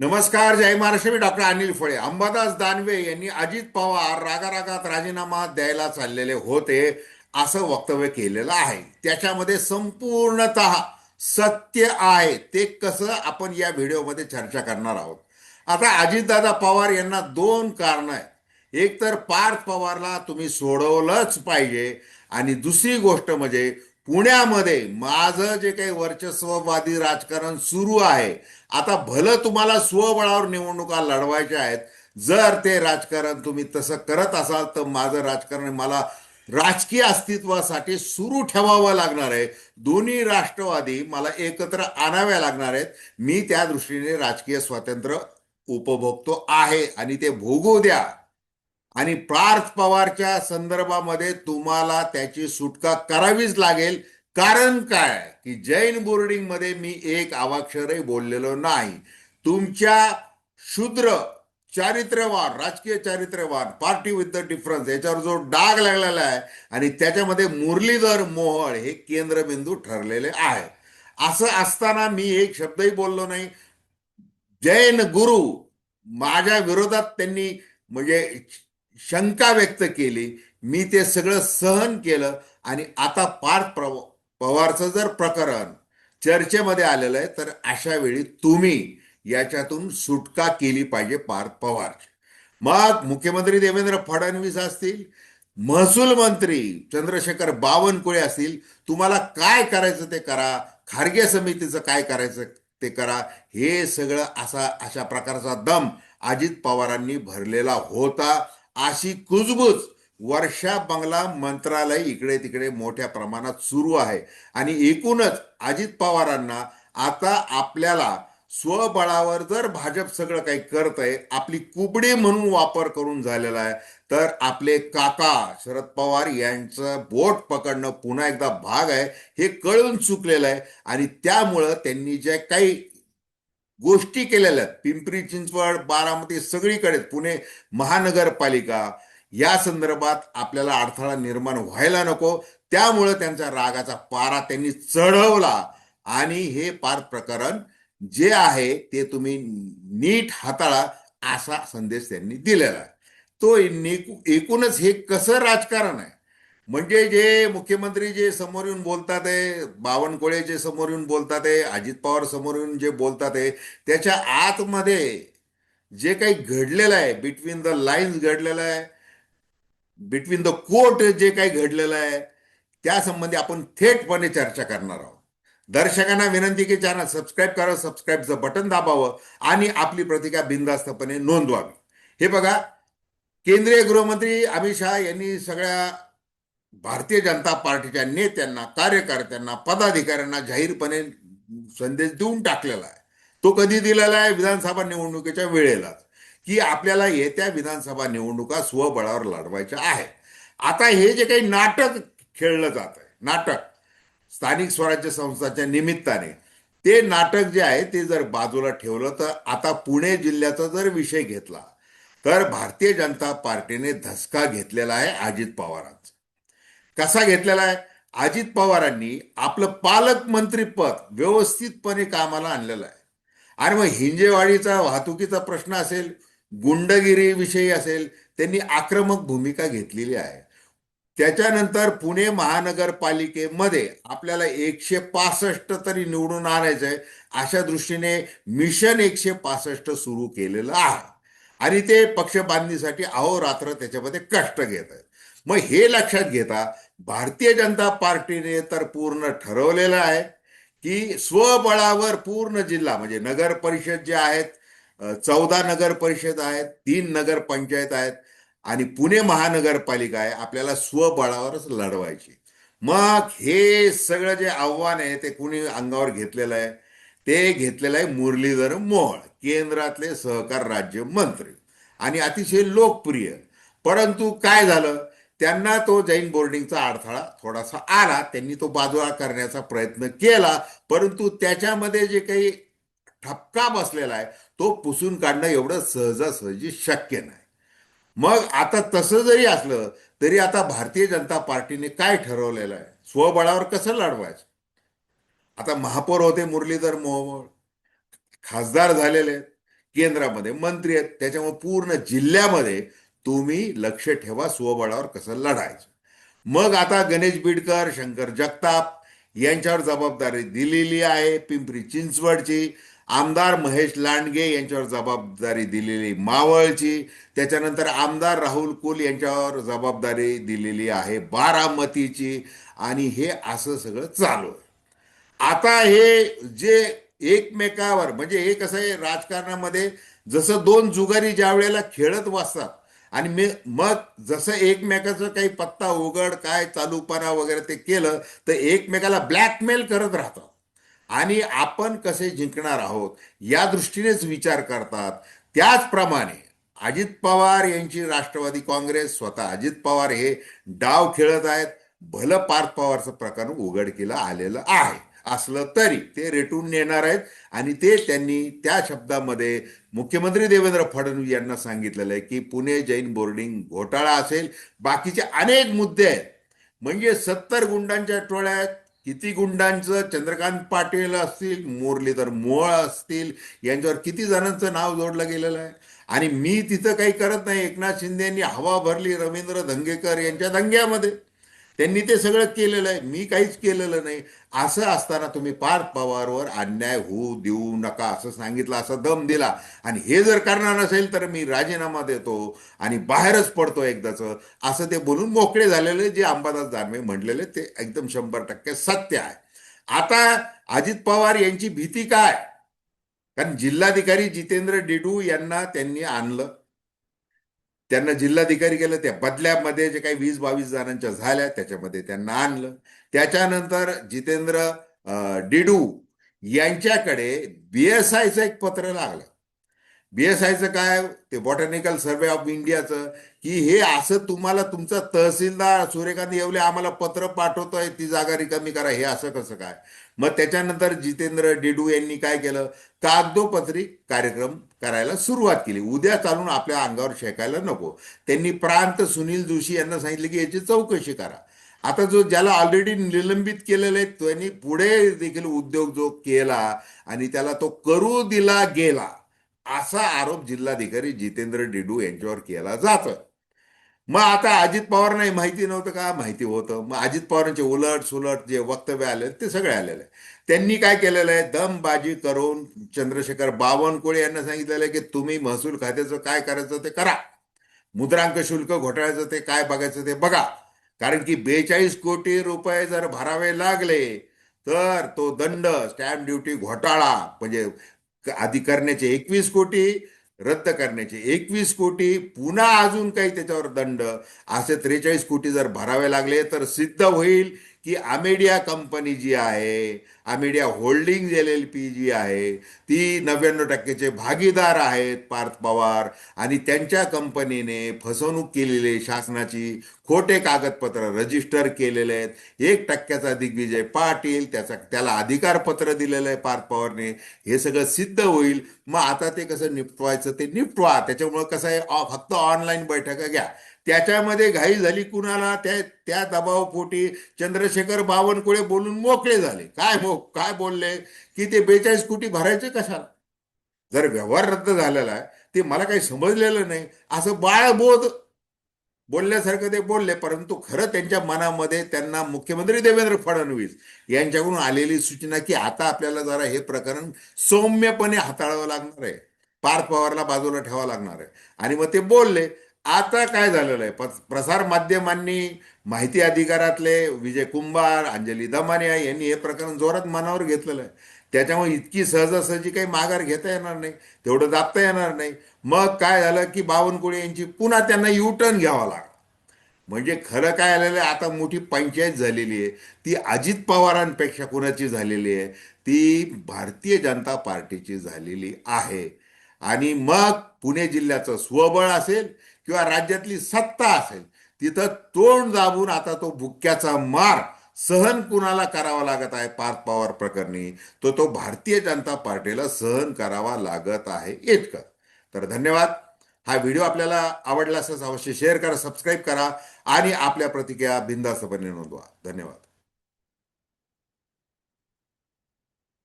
नमस्कार जय महाराष्ट्र मी डॉक्टर अनिल फळे. अंबादास दानवे यांनी अजित पवार रागारागात राजीनामा द्यायला चाललेले होते असं वक्तव्य केलेलं आहे. त्याच्यामध्ये संपूर्णत सत्य आहे. ते कसं आपण या व्हिडिओमध्ये चर्चा करणार आहोत. आता अजितदादा पवार यांना दोन कारण आहेत. एक तर पार्थ पवारला तुम्ही सोडवलंच पाहिजे आणि दुसरी गोष्ट म्हणजे पुण्यामध्ये माझं जे काही वर्चस्ववादी राजकारण सुरू आहे आता भलं तुम्हाला स्वबळावर निवडणुका लढवायच्या आहेत जर ते राजकारण तुम्ही तसं करत असाल तर माझं राजकारण मला राजकीय अस्तित्वासाठी सुरू ठेवावं लागणार आहे. दोन्ही राष्ट्रवादी मला एकत्र आणाव्या लागणार आहेत. मी त्या दृष्टीने राजकीय स्वातंत्र्य उपभोगतो आहे आणि ते भोगू द्या. आणि पार्थ पवारच्या संदर्भामध्ये तुम्हाला त्याची सुटका करावीच लागेल. कारण काय? की जैन बोर्डिंगमध्ये मी एक अवाक्षरही बोललेलो नाही. तुमच्या शूद्र चारित्र्यवान राजकीय चारित्र्यवान पार्टी विथ द डिफरन्स याच्यावर जो डाग लागलेला आहे आणि त्याच्यामध्ये मुरलीधर मोहळ हे केंद्रबिंदू ठरलेले आहे. असं असताना मी एक शब्दही बोललो नाही. जैन गुरु माझ्या विरोधात त्यांनी म्हणजे शंका व्यक्त केली. मी ते सगळं सहन केलं आणि आता पार्थ प्रव पवारचं जर प्रकरण चर्चेमध्ये आलेलं आहे तर अशा वेळी तुम्ही याच्यातून सुटका केली पाहिजे पार्थ पवार मग मुख्यमंत्री देवेंद्र फडणवीस असतील महसूल मंत्री चंद्रशेखर बावनकुळे असतील तुम्हाला काय करायचं ते करा खारगे समितीचं काय करायचं ते करा हे सगळं असा अशा प्रकारचा दम अजित पवारांनी भरलेला होता. अशी कुजबूज वर्षा बंगला मंत्रालय इकडे तिकडे मोठ्या प्रमाणात सुरू आहे. आणि एकूणच अजित पवारांना आता आपल्याला स्वबळावर जर भाजप सगळं काही करत आहे आपली कुबडी म्हणून वापर करून झालेला आहे तर आपले काका शरद पवार यांचं बोट पकडणं पुन्हा एकदा भाग आहे हे कळून चुकलेलं आहे. आणि त्यामुळं त्यांनी जे काही गोष्टी केलेल्या आहेत. पिंपरी चिंचवड बारामती सगळीकडे पुणे महानगरपालिका. या संदर्भात आपल्याला अडथळा निर्माण व्हायला नको. त्यामुळं त्यांचा रागाचा पारा त्यांनी चढवला. आणि हे पार प्रकरण जे आहे ते तुम्ही नीट हाताळा असा संदेश त्यांनी दिलेला तो एकूणच हे कसं राजकारण आहे? म्हणजे जे मुख्यमंत्री जे समोर येऊन बोलतात आहे बावनकुळे जे समोर येऊन बोलतात आहे अजित पवार समोर येऊन जे बोलतात आहे त्याच्या आतमध्ये जे काही घडलेलं आहे बिटवीन द लाईन्स घडलेलं आहे बिटवीन द कोर्ट जे काही घडलेलं आहे त्या संबंधी आपण थेटपणे चर्चा करणार आहोत. दर्शकांना विनंती की चॅनल सबस्क्राईब करा सबस्क्राईबचं बटन दाबावं आणि आपली प्रतिका बिनधास्तपणे नोंदवावी. हे बघा केंद्रीय गृहमंत्री अमित शहा यांनी सगळ्या भारतीय जनता पार्टीच्या नेत्यांना कार्यकर्त्यांना पदाधिकाऱ्यांना जाहीरपणे संदेश देऊन टाकलेला आहे. तो कधी दिलेला आहे? विधानसभा निवडणुकीच्या वेळेलाच. की आपल्याला येत्या विधानसभा निवडणुका स्वबळावर लढवायच्या आहे आता हे जे काही नाटक खेळलं जात आहे नाटक स्थानिक स्वराज्य संस्थाच्या निमित्ताने ते नाटक जे आहे ते जर बाजूला ठेवलं तर आता पुणे जिल्ह्याचा जर विषय घेतला तर भारतीय जनता पार्टीने धसका घेतलेला आहे अजित पवारांचा. कसा घेतलेला आहे? अजित पवारांनी आपलं पालकमंत्रीपद व्यवस्थितपणे कामाला आणलेलं आहे. आणि मग हिंजेवाडीचा वाहतुकीचा प्रश्न असेल गुंडगिरी विषयी असेल त्यांनी आक्रमक भूमिका घेतलेली आहे. त्याच्यानंतर पुणे महानगरपालिकेमध्ये आपल्याला एकशे पासष्ट तरी निवडून आणायचं आहे अशा दृष्टीने मिशन एकशे पासष्ट सुरू केलेलं आहे. आणि ते पक्ष बांधणीसाठी अहोरात्र त्याच्यामध्ये कष्ट घेत आहेत. मग हे लक्षात घेता भारतीय जनता पार्टीने तर पूर्ण ठरवलेलं आहे की स्वबळावर पूर्ण जिल्हा म्हणजे नगर परिषद जे आहेत चौदा नगर परिषद आहेत तीन नगर पंचायत आहेत आणि पुणे महानगरपालिका आहे आपल्याला स्वबळावरच लढवायची. मग हे सगळं जे आव्हान आहे ते कुणी अंगावर घेतलेलं आहे? ते घेतलेलं आहे मुरलीधर मोहोळ केंद्रातले सहकार राज्य मंत्री. आणि अतिशय लोकप्रिय. परंतु काय झालं? त्यांना तो जैन बोर्डिंगचा अडथळा थोडासा आला. त्यांनी तो बाजूला करण्याचा प्रयत्न केला. परंतु त्याच्यामध्ये जे काही ठपका बसलेला आहे तो पुसून काढणं एवढं सहजासहजी शक्य नाही. मग आता तसं जरी असलं तरी आता भारतीय जनता पार्टीने काय ठरवलेलं आहे? स्वबळावर कसं लढवायचं? आता महापौर होते मुरलीधर मोहोळ. खासदार झालेले आहेत. केंद्रामध्ये मंत्री आहेत. त्याच्यामुळे पूर्ण जिल्ह्यामध्ये तुम्ही लक्ष ठेवा स्वबळावर कसं लढायचं. मग आता गणेश बिडकर शंकर जगताप यांच्यावर जबाबदारी दिलेली आहे पिंपरी चिंचवडची. आमदार महेश लांडगे यांच्यावर जबाबदारी दिलेली मावळची. त्याच्यानंतर आमदार राहुल कुल यांच्यावर जबाबदारी दिलेली आहे बारामतीची. आणि हे असं सगळं चालू आहे. आता हे जे एकमेकावर म्हणजे हे कसं आहे राजकारणामध्ये जसं दोन जुगारी ज्या वेळेला खेळत वाचतात आणि मी मग जसं एकमेकाचं काही पत्ता उघड काय चालूपणा वगैरे ते केलं तर एकमेकाला ब्लॅकमेल करत राहतात आणि आपण कसे जिंकणार आहोत या दृष्टीनेच विचार करतात. त्याचप्रमाणे अजित पवार यांची राष्ट्रवादी काँग्रेस स्वतः अजित पवार हे डाव खेळत आहेत. भलं पार्थ पवारचं प्रकरण उघडकीला आलेलं आहे. असलं तरी ते रेटून नेणार आहेत. आणि ते त्यांनी त्या शब्दामध्ये मुख्यमंत्री देवेंद्र फडणवीस यांना सांगितलेलं आहे की पुणे जैन बोर्डिंग घोटाळा असेल. बाकीचे अनेक मुद्दे आहेत. म्हणजे सत्तर गुंडांच्या टोळ्यात किती गुंडांचं चंद्रकांत पाटील असतील मुरलीधर मोळ असतील यांच्यावर किती जणांचं नाव जोडलं गेलेलं आहे. आणि मी तिथं काही करत नाही. एकनाथ शिंदे यांनी हवा भरली रवींद्र धंगेकर यांच्या दंग्यामध्ये. त्यांनी ते सगळं केलेलं आहे. मी काहीच केलेलं नाही. असं असताना तुम्ही पार्थ पवारवर अन्याय होऊ देऊ नका असं सांगितलं असं दम दिला. आणि हे जर करणार नसेल तर मी राजीनामा देतो आणि बाहेरच पडतो एकदाच. असं ते बोलून मोकळे झालेले जे अंबादास दानवे म्हटलेले ते एकदम शंभर टक्के सत्य आहे. आता अजित पवार यांची भीती काय? कारण जिल्हाधिकारी जितेंद्र डिडू यांना त्यांनी आणलं. त्यांना जिल्हाधिकारी केलं त्या बदल्यामध्ये जे काही वीस बावीस जणांच्या झाल्या त्याच्यामध्ये त्यांना आणलं. त्याच्यानंतर जितेंद्र डिडू यांच्याकडे बीएसआयचं एक पत्र लागलं. बीएसआयचं काय? ते बॉटॅनिकल सर्वे ऑफ इंडियाचं की हे असं तुम्हाला तुमचा तहसीलदार सूर्यकांत येवले आम्हाला पत्र पाठवतोय ती जागा रिकामी करा. हे असं कसं काय? मग त्याच्यानंतर जितेंद्र डिडू यांनी काय केलं? कागदोपत्री कार्यक्रम करायला सुरुवात केली. उद्या चालून आपल्या अंगावर शेकायला नको. त्यांनी प्रांत सुनील जोशी यांना सांगितलं की याची चौकशी करा. आता जो ज्याला ऑलरेडी निलंबित केलेलं आहे त्यांनी पुढे देखील उद्योग जो केला आणि त्याला तो करू दिला गेला. असा आरोप जिल्हाधिकारी जितेंद्र डिडू यांच्यावर केला जातोय. मग आता अजित पवारांना माहिती नव्हतं का? माहिती होतं. मग अजित पवारांचे उलट सुलट जे वक्तव्य आले ते सगळे आलेले. त्यांनी काय केलेलं आहे? दमबाजी करून चंद्रशेखर बावनकुळे यांना सांगितलेलं आहे की तुम्ही महसूल खात्याचं काय करायचं ते करा. मुद्रांक शुल्क घोटाळ्याचं ते काय बघायचं ते बघा. कारण की बेचाळीस कोटी रुपये जर भरावे लागले तर तो दंड स्टॅम्प ड्युटी घोटाळा. म्हणजे आधी करण्याचे एकवीस कोटी रद्द करण्याचे एकवीस कोटी पुन्हा अजून काही त्याच्यावर दंड असे त्रेचाळीस कोटी जर भरावे लागले तर सिद्ध होईल. की अमेडिया कंपनी जी आहे Amedia holding L L P जी आहे ती नव्याण्णव टक्केचे भागीदार आहेत पार्थ पवार आणि त्यांच्या कंपनीने फसवणूक केलेली शासनाची खोटे कागदपत्र रजिस्टर केलेले आहेत. एक टक्क्याचा दिग्विजय पाटील त्याचा त्याला अधिकारपत्र दिलेलं आहे पार्थ पवारने. हे सगळं सिद्ध होईल. मग आता ते कसं निपटवायचं? ते निपटवा. त्याच्यामुळं कसं आहे? फक्त ऑनलाईन बैठका घ्या. त्याच्यामध्ये घाई झाली कुणाला? त्या त्या दबावपोटी चंद्रशेखर बावनकुळे बोलून मोकळे झाले. काय मो काय बोलले? की ते बेचाळीस कोटी भरायचे कशाला? जर व्यवहार रद्द झालेला आहे ते मला काही समजलेलं नाही. असं बाळबोध बोलल्यासारखं ते बोलले परंतु खरं त्यांच्या मनामध्ये त्यांना मुख्यमंत्री देवेंद्र फडणवीस यांच्याकडून आलेली सूचना की आता आपल्याला जरा हे प्रकरण सौम्यपणे हाताळावं लागणार आहे. पार्थ पवारला बाजूला ठेवावं लागणार आहे. आणि मग ते बोलले आता काय झालेलं आहे? प्रसार माध्यमांनी माहिती अधिकारातले विजय कुंभार अंजली दमानिया यांनी हे प्रकरण जोरात मनावर घेतलेलं आहे. त्याच्यामुळे इतकी सहजासहजी काही माघार घेता येणार नाही तेवढं दाबता येणार नाही. मग काय झालं की बावनकुळे यांची पुन्हा त्यांना युटर्न घ्यावा लागला. म्हणजे खरं काय आलेलं आहे? आता मोठी पंचायत झालेली आहे. ती अजित पवारांपेक्षा कुणाची झालेली आहे? ती भारतीय जनता पार्टीची झालेली आहे. आणि मग पुणे जिल्ह्याचं स्वबळ असेल किंवा राज्यातली सत्ता असेल तिथं तोंड दाबून आता तो भुक्क्याचा मार सहन कुणाला करावा लागत आहे? पार्थ पवार प्रकरणी. तो तो भारतीय जनता पार्टीला सहन करावा लागत आहे इतकं. तर धन्यवाद. हा व्हिडिओ आपल्याला आवडला असल्यास अवश्य शेअर करा सबस्क्राईब करा आणि आपल्या प्रतिक्रिया बिंदास्तपणे नोंदवा. धन्यवाद.